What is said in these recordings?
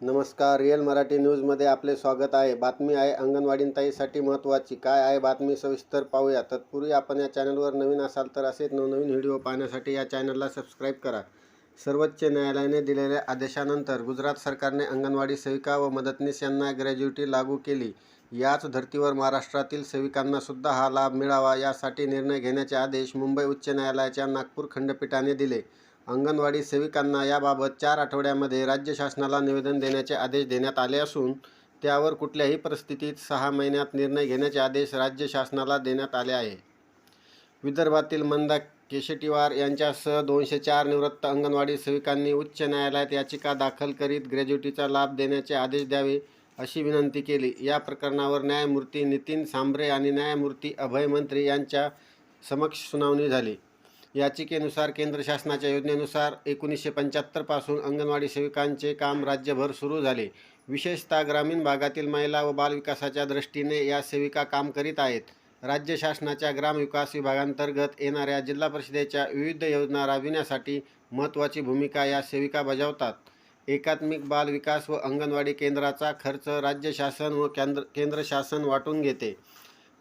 नमस्कार रिअल मराठी न्यूजमध्ये आपले स्वागत आहे. बातमी आहे अंगणवाडींताईसाठी महत्त्वाची. काय आहे बातमी सविस्तर पाहूया. तत्पूर्वी आपण या चॅनलवर नवीन असाल तर असेच नवनवीन व्हिडिओ पाहण्यासाठी या चॅनलला सबस्क्राईब करा. सर्वोच्च न्यायालयाने दिलेल्या आदेशानंतर गुजरात सरकारने अंगणवाडी सेविका व मदतनीस यांना ग्रॅज्युटी लागू केली. याच धर्तीवर महाराष्ट्रातील सेविकांनासुद्धा हा लाभ मिळावा यासाठी निर्णय घेण्याचे आदेश मुंबई उच्च न्यायालयाच्या नागपूर खंडपीठाने दिले. अंगणवाडी सेविकांना याबाबत चार आठवड्यामध्ये राज्य शासनाला निवेदन देण्याचे आदेश देण्यात आले असून त्यावर कुठल्याही परिस्थितीत सहा महिन्यात निर्णय घेण्याचे आदेश राज्य शासनाला देण्यात आले आहे. विदर्भातील मंदा केशेटीवार यांच्यासह दोनशे चार निवृत्त अंगणवाडी सेविकांनी उच्च न्यायालयात याचिका दाखल करीत ग्रॅज्युटीचा लाभ देण्याचे आदेश द्यावे अशी विनंती केली. या प्रकरणावर न्यायमूर्ती नितीन सांबरे आणि न्यायमूर्ती अभय मंत्री यांच्या समक्ष सुनावणी झाली. याचिकेनुसार केंद्र शासनाच्या योजनेनुसार एकोणीसशे पंच्याहत्तरपासून अंगणवाडी सेविकांचे काम राज्यभर सुरू झाले. विशेषतः ग्रामीण भागातील महिला व बालविकासाच्या दृष्टीने या सेविका काम करीत आहेत. राज्य शासनाच्या ग्रामविकास विभागांतर्गत येणाऱ्या जिल्हा परिषदेच्या विविध योजना राबविण्यासाठी महत्त्वाची भूमिका या सेविका बजावतात. एकात्मिक बाल विकास व अंगणवाडी केंद्राचा खर्च राज्य शासन व केंद्र केंद्र शासन वाटून घेते.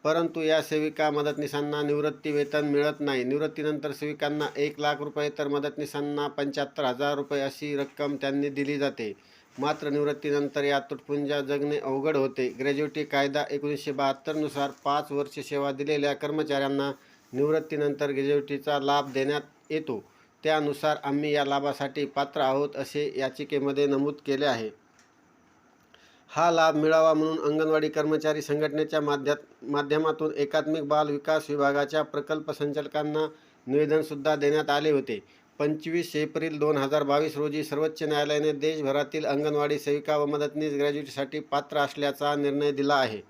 परंतु या सेविका मदतनीसांना निवृत्ती वेतन मिळत नाही. निवृत्तीनंतर सेविकांना एक लाख रुपये तर मदतनीसांना पंच्याहत्तर हजार रुपये अशी रक्कम त्यांनी दिली जाते. मात्र निवृत्तीनंतर या तुटपुंजा जगणे अवघड होते. ग्रॅज्युटी कायदा एकोणीसशे बहात्तरनुसार पाच वर्ष सेवा दिलेल्या कर्मचाऱ्यांना निवृत्तीनंतर ग्रॅज्युटीचा लाभ देण्यात येतो. त्यानुसार आम्ही या लाभासाठी पात्र आहोत असे याचिकेमध्ये नमूद केले आहे. हा लाभ मिळावा म्हणून अंगणवाडी कर्मचारी संघटनेच्या माध्या माध्यमातून एकात्मिक बाल विकास विभागाच्या प्रकल्प संचालकांना निवेदनसुद्धा देण्यात आले होते. पंचवीस एप्रिल दोन हजार बावीस रोजी सर्वोच्च न्यायालयाने देशभरातील अंगणवाडी सेविका व मदतनीस ग्रॅज्युएटसाठी पात्र असल्याचा निर्णय दिला आहे.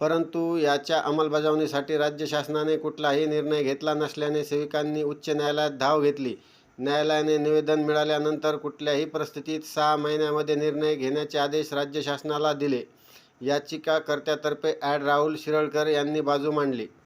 परंतु याच्या अंमलबजावणीसाठी राज्य शासनाने कुठलाही निर्णय घेतला नसल्याने सेविकांनी उच्च न्यायालयात धाव घेतली. न्यायालयाने निवेदन मिळाल्यानंतर कुठल्याही परिस्थितीत सहा महिन्यामध्ये निर्णय घेण्याचे आदेश राज्य शासनाला दिले. याचिकाकर्त्यातर्फे ॲड राहुल शिरळकर यांनी बाजू मांडली.